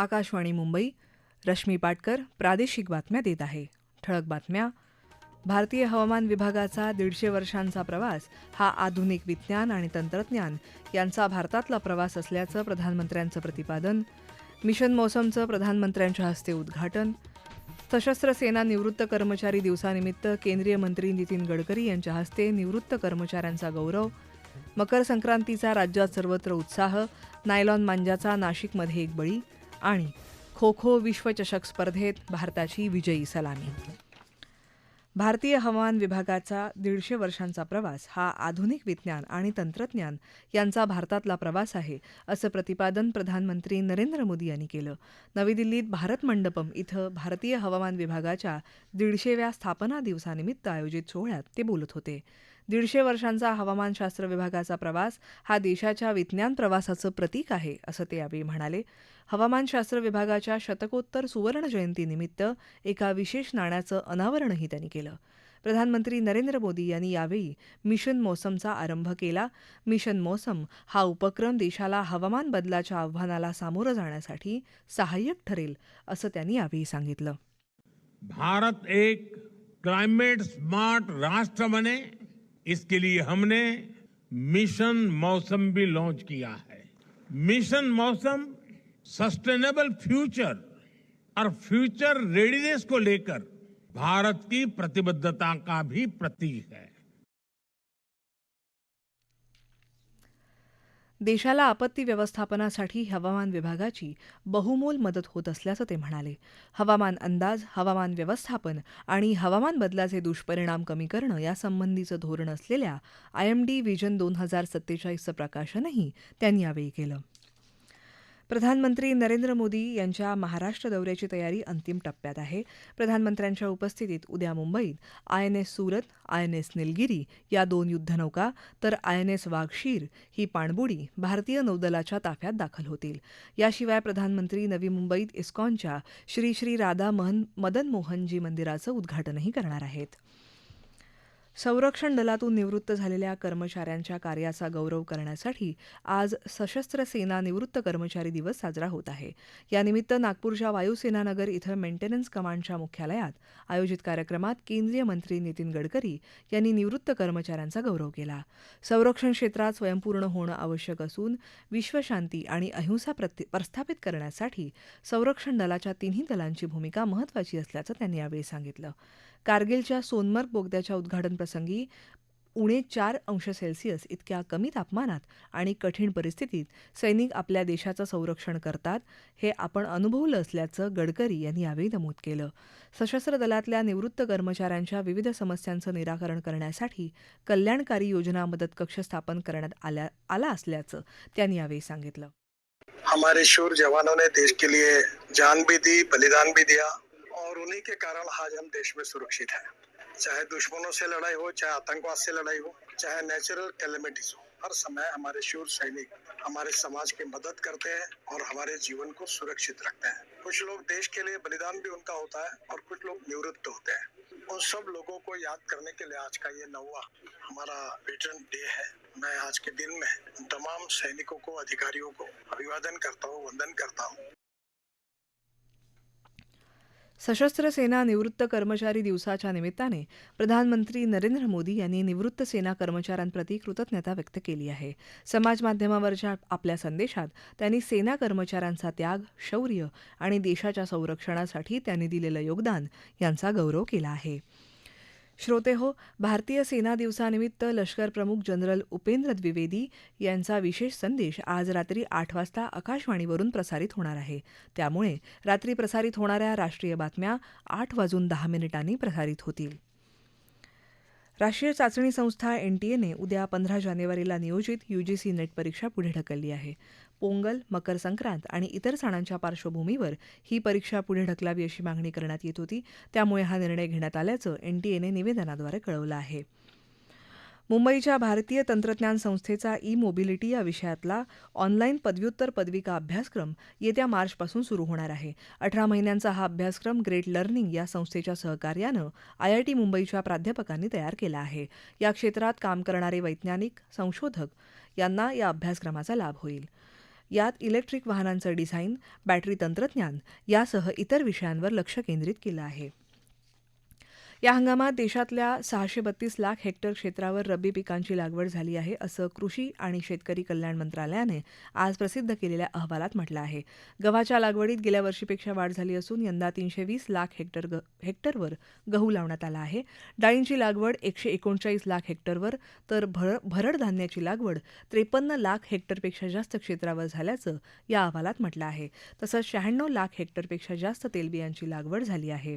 आकाशवाणी मुंबई रश्मी पाटकर प्रादेशिक बातम्या देत आहे. ठळक बातम्या. भारतीय हवामान विभागाचा दीडशे वर्षांचा प्रवास हा आधुनिक विज्ञान आणि तंत्रज्ञान यांचा भारतातला प्रवास असल्याचं प्रधानमंत्र्यांचं प्रतिपादन मिशन मौसमचं प्रधानमंत्र्यांच्या हस्ते उद्घाटन सशस्त्र सेना निवृत्त कर्मचारी दिवसानिमित्त केंद्रीय मंत्री नितीन गडकरी यांच्या हस्ते निवृत्त कर्मचाऱ्यांचा गौरव मकर संक्रांतीचा राज्यात सर्वत्र उत्साह नायलॉन मांजाचा नाशिकमध्ये एक बळी आणि खो खो विश्वचषक स्पर्धेत भारताची विजयी सलामी. भारतीय हवामान विभागाचा दीडशे वर्षांचा प्रवास हा आधुनिक विज्ञान आणि तंत्रज्ञान यांचा भारतातला प्रवास आहे असं प्रतिपादन प्रधानमंत्री नरेंद्र मोदी यांनी केलं. नवी दिल्लीत भारत मंडपम इथं भारतीय हवामान विभागाच्या दीडशेव्या स्थापना दिवसानिमित्त आयोजित सोहळ्यात ते बोलत होते. दीडशे वर्षांचा हवामानशास्त्र विभागाचा प्रवास हा देशाच्या विज्ञान प्रवासाचं प्रतीक आहे असं ते यावेळी म्हणाले. हवामानशास्त्र विभागाच्या शतकोत्तर सुवर्ण जयंतीनिमित्त एका विशेष नाण्याचं अनावरणही त्यांनी केलं. प्रधानमंत्री नरेंद्र मोदी यांनी यावेळी मिशन मौसमचा आरंभ केला. मिशन मौसम हा उपक्रम देशाला हवामान बदलाच्या आव्हानाला सामोरं जाण्यासाठी सहाय्यक ठरेल असं त्यांनी यावेळी सांगितलं. भारत एक क्लाइमेट स्मार्ट राष्ट्र बने. इसके लिए हमने मिशन मौसम भी लॉन्च किया है। मिशन मौसम सस्टेनेबल फ्यूचर और फ्यूचर रेडीनेस को लेकर भारत की प्रतिबद्धता का भी प्रतीक है। देशाला आपत्ती व्यवस्थापनासाठी हवामान विभागाची बहुमोल मदत होत असल्याचं ते म्हणाले. हवामान अंदाज हवामान व्यवस्थापन आणि हवामान बदलाचे दुष्परिणाम कमी करणं यासंबंधीचं धोरण असलेल्या आयएमडी व्हिजन दोन हजार सत्तेचाळीसचं प्रकाशनही त्यांनी यावेळी केलं. प्रधानमंत्री नरेंद्र मोदी यांच्या महाराष्ट्र दौऱ्याची तयारी अंतिम टप्प्यात आहे. प्रधानमंत्र्यांच्या उपस्थितीत उद्या मुंबईत I N S Surat I N S Nilgiri या दोन युद्धनौका तर आय एन एस वाघशीर ही पाणबुडी भारतीय नौदलाच्या ताफ्यात दाखल होतील. याशिवाय प्रधानमंत्री नवी मुंबईत इस्कॉनच्या श्री श्री राधा महन मदन मोहनजी मंदिराचं उद्घाटनही करणार आहेत. संरक्षण दलातून निवृत्त झालेल्या कर्मचाऱ्यांच्या कार्याचा गौरव करण्यासाठी आज सशस्त्र सेना निवृत्त कर्मचारी दिवस साजरा होत आहे. यानिमित्त नागपूरच्या वायुसेना नगर इथं मेंटेनन्स कमांडच्या मुख्यालयात आयोजित कार्यक्रमात केंद्रीय मंत्री नितीन गडकरी यांनी निवृत्त कर्मचाऱ्यांचा गौरव केला. संरक्षण क्षेत्रात स्वयंपूर्ण होणं आवश्यक असून विश्वशांती आणि अहिंसा प्रस्थापित करण्यासाठी संरक्षण दलाच्या तिन्ही दलांची भूमिका महत्त्वाची असल्याचं त्यांनी यावेळी सांगितलं. कारगिलच्या सोनमर्ग बोगद्याच्या उद्घाटनप्रसंगी उणे चार अंश सेल्सिअस इतक्या कमी तापमानात आणि कठीण परिस्थितीत सैनिक आपल्या देशाचं संरक्षण करतात हे आपण अनुभवलं असल्याचं गडकरी यांनी यावेळी नमूद केलं. सशस्त्र दलातल्या निवृत्त कर्मचाऱ्यांच्या विविध समस्यांचं निराकरण करण्यासाठी कल्याणकारी योजना मदत कक्ष स्थापन करण्यात आल्या आला असल्याचं त्यांनी यावेळी सांगितलं. हमारे शूर जवानों ने देश के लिए जान भी दी बलिदान भी दिया उन्हीं के कारण आज हम देश में सुरक्षित हैं। चाहे दुश्मनों से लड़ाई हो, चाहे आतंकवाद से लड़ाई हो, चाहे नेचुरल कैलेमिटीज हो, हर समय हमारे शूर सैनिक, हमारे समाज की मदद करते हैं और हमारे जीवन को सुरक्षित रखते हैं। कुछ लोग देश के लिए बलिदान भी उनका होता है और कुछ लोग निवृत्त होते हैं। उन सब लोगों को याद करने के लिए आज का ये नौवा हमारा वेटरन डे है। मैं आज के दिन में तमाम सैनिकों को, अधिकारियों को अभिवादन करता हूँ, वंदन करता हूँ। सशस्त्र सेना निवृत्त कर्मचारी दिवसाच्या निमित्ताने प्रधानमंत्री नरेंद्र मोदी यांनी निवृत्त सेना कर्मचाऱ्यांप्रती कृतज्ञता व्यक्त केली आहे. समाजमाध्यमावरच्या आपल्या संदेशात त्यांनी सेना कर्मचाऱ्यांचा त्याग शौर्य आणि देशाच्या संरक्षणासाठी त्यांनी दिलेलं योगदान यांचा गौरव केला आहे. श्रोते हो भारतीय सेना दिवसानिमित्त लष्कर प्रमुख जनरल उपेंद्र द्विवेदी यांचा विशेष संदेश आज रात्री आठ वाजता आकाशवाणीवरून प्रसारित होणार आहे. त्यामुळे रात्री प्रसारित होणाऱ्या राष्ट्रीय बातम्या आठ वाजून दहा मिनिटांनी प्रसारित होतील. राष्ट्रीय चाचणी संस्था एनटीएने उद्या पंधरा जानेवारीला नियोजित यूजीसी नेट परीक्षा पुढे ढकलली आहे. पोंगल मकर संक्रांत आणि इतर सणांच्या पार्श्वभूमीवर ही परीक्षा पुढे ढकलावी अशी मागणी करण्यात येत होती. त्यामुळे हा निर्णय घेण्यात आल्याचं एनटीएने निवेदनाद्वारे कळवलं आहे. मुंबईच्या भारतीय तंत्रज्ञान संस्थेचा ई मोबिलिटी या विषयातला ऑनलाईन पदव्युत्तर पदविका अभ्यासक्रम येत्या मार्चपासून सुरू होणार आहे. अठरा महिन्यांचा हा अभ्यासक्रम ग्रेट लर्निंग या संस्थेच्या सहकार्यानं आयआयटी मुंबईच्या प्राध्यापकांनी तयार केला आहे. या क्षेत्रात काम करणारे वैज्ञानिक संशोधक यांना या अभ्यासक्रमाचा लाभ होईल. यात इलेक्ट्रिक वाहनांचं डिझाईन बॅटरी तंत्रज्ञान यासह इतर विषयांवर लक्ष केंद्रित केलं आहे. या हंगामात देशातल्या सहाशे बत्तीस लाख हेक्टर क्षेत्रावर रब्बी पिकांची लागवड झाली आहे असं कृषी आणि शेतकरी कल्याण मंत्रालयाने आज प्रसिद्ध केलेल्या अहवालात म्हटलं आहे. गव्हाच्या लागवडीत गेल्या वर्षीपेक्षा वाढ झाली असून यंदा तीनशे वीस लाख हेक्टर ग हेक्टरवर गहू लावण्यात आला आहे. डाळींची लागवड एकशे एकोणचाळीस लाख हेक्टरवर तर भर भरड धान्याची लागवड त्रेपन्न लाख हेक्टरपेक्षा जास्त क्षेत्रावर झाल्याचं या अहवालात म्हटलं आहे. तसंच शहाण्णव लाख हेक्टरपेक्षा जास्त तेलबियांची लागवड झाली आहे.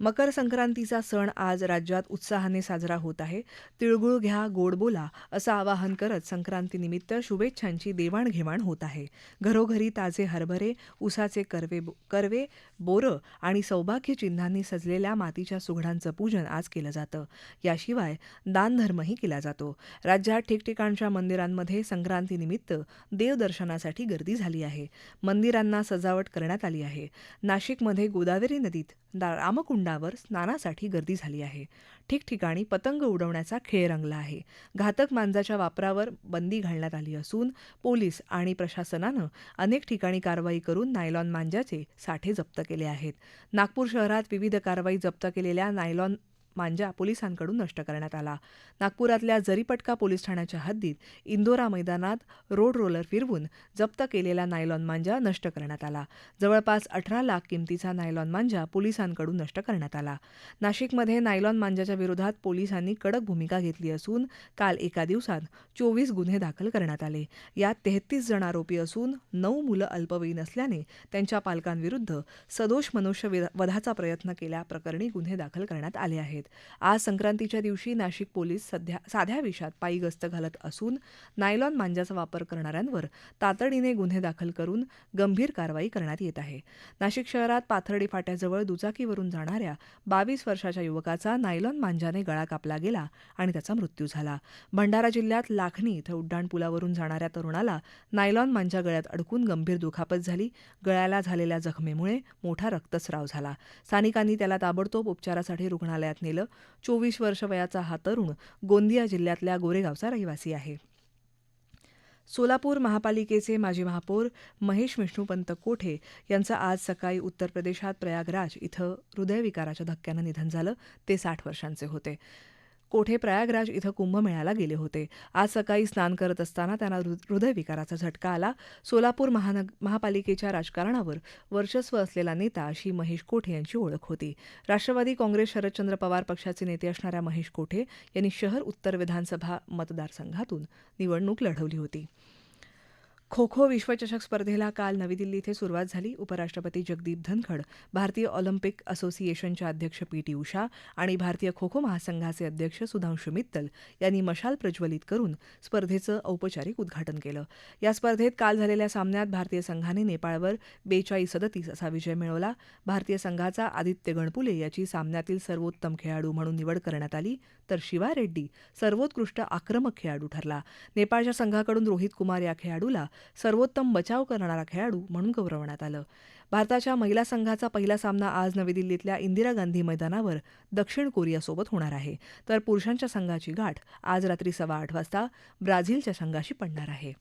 मकर संक्रांतीचा सण आज राज्यात उत्साहाने साजरा होत आहे. तिळगुळ घ्या गोड बोला असं आवाहन करत संक्रांतीनिमित्त शुभेच्छांची देवाणघेवाण होत आहे. घरोघरी ताजे हरभरे उसाचे करवे करवे बोरं आणि सौभाग्य चिन्हांनी सजलेल्या मातीच्या सुघडांचं पूजन आज केलं जातं. याशिवाय दानधर्मही केला जातो. राज्यात ठिकठिकाणच्या मंदिरांमध्ये संक्रांतीनिमित्त देवदर्शनासाठी गर्दी झाली आहे. मंदिरांना सजावट करण्यात आली आहे. नाशिकमध्ये गोदावरी नदीत रामकुंड रामकुंडावर स्नानासाठी गर्दी झाली आहे. ठिकठिकाणी पतंग उडवण्याचा खेळ रंगला आहे. घातक मांजाच्या वापरावर बंदी घालण्यात आली असून पोलीस आणि प्रशासनानं अनेक ठिकाणी कारवाई करून नायलॉन मांजाचे साठे जप्त केले आहेत. नागपूर शहरात विविध कारवाई जप्त केलेल्या नायलॉन मांजा पोलिसांकडून नष्ट करण्यात आला. नागपुरातल्या जरीपटका पोलीस ठाण्याच्या हद्दीत इंदोरा मैदानात रोड रोलर फिरवून जप्त केलेला नायलॉन मांजा नष्ट करण्यात आला. जवळपास अठरा लाख किमतीचा नायलॉन मांजा पोलिसांकडून नष्ट करण्यात आला. नाशिकमध्ये नायलॉन मांजाच्या विरोधात पोलिसांनी कडक भूमिका घेतली असून काल एका दिवसात चोवीस गुन्हे दाखल करण्यात आले. यात तेहतीस जण आरोपी असून नऊ मुलं अल्पवयीन असल्याने त्यांच्या पालकांविरुद्ध सदोष मनुष्य वधाचा प्रयत्न केल्याप्रकरणी गुन्हे दाखल करण्यात आले आहेत. आज संक्रांतीच्या दिवशी नाशिक पोलीस सध्या साध्या विषात पायी गस्त घालत असून नायलॉन मांजाचा वापर करणाऱ्यांवर तातडीने गुन्हे दाखल करून गंभीर कारवाई करण्यात येत आहे. नाशिक शहरात पाथर्डी फाट्याजवळ दुचाकीवरून जाणाऱ्या बावीस वर्षाच्या युवकाचा नायलॉन मांजाने गळा कापला गेला आणि त्याचा मृत्यू झाला. भंडारा जिल्ह्यात लाखणी इथं उड्डाणपुलावरून जाणाऱ्या तरुणाला नायलॉन मांजा गळ्यात अडकून गंभीर दुखापत झाली. गळ्याला झालेल्या जखमेमुळे मोठा रक्तस्राव झाला. स्थानिकांनी त्याला ताबडतोब उपचारासाठी रुग्णालयात नेले चोवीस वर्ष वयाचा हा तरुण गोंदिया जिल्ह्यातल्या गोरेगावचा रहिवासी आहे. सोलापूर महापालिकेचे माजी महापौर महेश विष्णुपंत कोठे यांचं आज सकाळी उत्तर प्रदेशात प्रयागराज इथं हृदयविकाराच्या धक्क्यानं निधन झालं. ते साठ वर्षांचे होते. कोठे प्रयागराज इथं कुंभमेळ्याला गेले होते. आज सकाळी स्नान करत असताना त्यांना हृदयविकाराचा झटका आला. सोलापूर महानग महापालिकेच्या राजकारणावर वर्चस्व असलेला नेता अशी महेश कोठे यांची ओळख होती. राष्ट्रवादी काँग्रेस शरदचंद्र पवार पक्षाचे नेते असणाऱ्या महेश कोठे यांनी शहर उत्तर विधानसभा मतदारसंघातून निवडणूक लढवली होती. खो खो विश्वचषक स्पर्धेला काल नवी दिल्ली इथं सुरुवात झाली. उपराष्ट्रपती जगदीप धनखड भारतीय ऑलिम्पिक असोसिएशनच्या अध्यक्ष पी टी उषा आणि भारतीय खो खो महासंघाचे अध्यक्ष सुधांशु मित्तल यांनी मशाल प्रज्वलित करून स्पर्धेचं औपचारिक उद्घाटन केलं. या स्पर्धेत काल झालेल्या सामन्यात भारतीय संघाने नेपाळवर बेचाळीस सदतीस असा विजय मिळवला. भारतीय संघाचा आदित्य गणपुले याची सामन्यातील सर्वोत्तम खेळाडू म्हणून निवड करण्यात आली तर शिवा रेड्डी सर्वोत्कृष्ट आक्रमक खेळाडू ठरला. नेपाळच्या संघाकडून रोहित कुमार या खेळाडूला सर्वोत्तम बचाव करणारा खेळाडू म्हणून गौरवण्यात आलं. भारताच्या महिला संघाचा पहिला सामना आज नवी दिल्लीतल्या इंदिरा गांधी मैदानावर दक्षिण कोरियासोबत होणार आहे. तर पुरुषांच्या संघाची गाठ आज रात्री सव्वा आठ वाजता ब्राझीलच्या संघाशी पडणार आहे.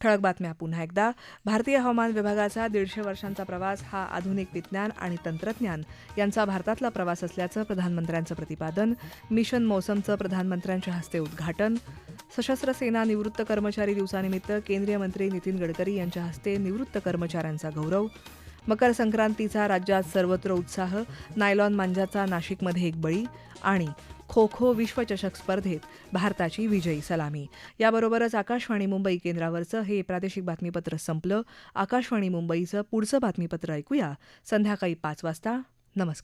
ठळक बातम्या पुन्हा एकदा. भारतीय हवामान विभागाचा दीडशे वर्षांचा प्रवास हा आधुनिक विज्ञान आणि तंत्रज्ञान यांचा भारतातला प्रवास असल्याचं प्रधानमंत्र्यांचं प्रतिपादन. मिशन मौसमचं प्रधानमंत्र्यांच्या हस्ते उद्घाटन. सशस्त्र सेना निवृत्त कर्मचारी दिवसानिमित्त केंद्रीय मंत्री नितीन गडकरी यांच्या हस्ते निवृत्त कर्मचाऱ्यांचा गौरव. मकर संक्रांतीचा राज्यात सर्वत्र उत्साह नायलॉन मांजाचा नाशिकमध्ये एक बळी आणि खो खो विश्वचषक स्पर्धेत भारताची विजयी सलामी. याबरोबरच आकाशवाणी मुंबई केंद्रावरचं हे प्रादेशिक बातमीपत्र संपलं. आकाशवाणी मुंबईचं पुढचं बातमीपत्र ऐकूया. संध्याकाळी पाच वाजता. नमस्कार.